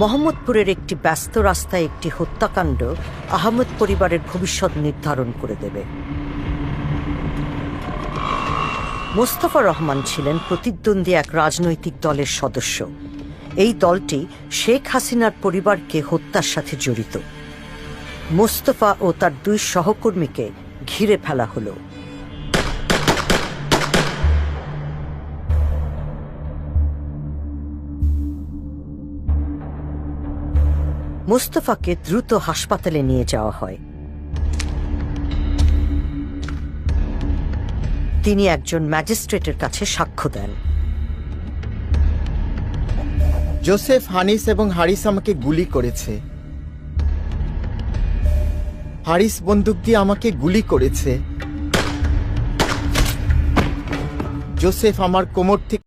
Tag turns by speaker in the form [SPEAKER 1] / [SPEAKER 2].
[SPEAKER 1] মোহাম্মদপুরের একটি ব্যস্ত রাস্তায় একটি হত্যাকাণ্ড আহমদ পরিবারের ভবিষ্যৎ নির্ধারণ করে দেবে। মোস্তফা রহমান ছিলেন প্রতিদ্বন্দ্বী এক রাজনৈতিক দলের সদস্য। এই দলটি শেখ হাসিনার পরিবারকে হত্যার সাথে জড়িত। মোস্তফা ও তার দুই সহকর্মীকে ঘিরে ফেলা হলো। মোস্তফাকে দ্রুত হাসপাতালে নিয়ে যাওয়া হয়। তিনি একজন ম্যাজিস্ট্রেটের কাছে সাক্ষ্য দেন।
[SPEAKER 2] জোসেফ হানিস এবং হারিস আমাকে গুলি করেছে। হারিস বন্দুক দিয়ে আমাকে গুলি করেছে। জোসেফ আমার কোমর থেকে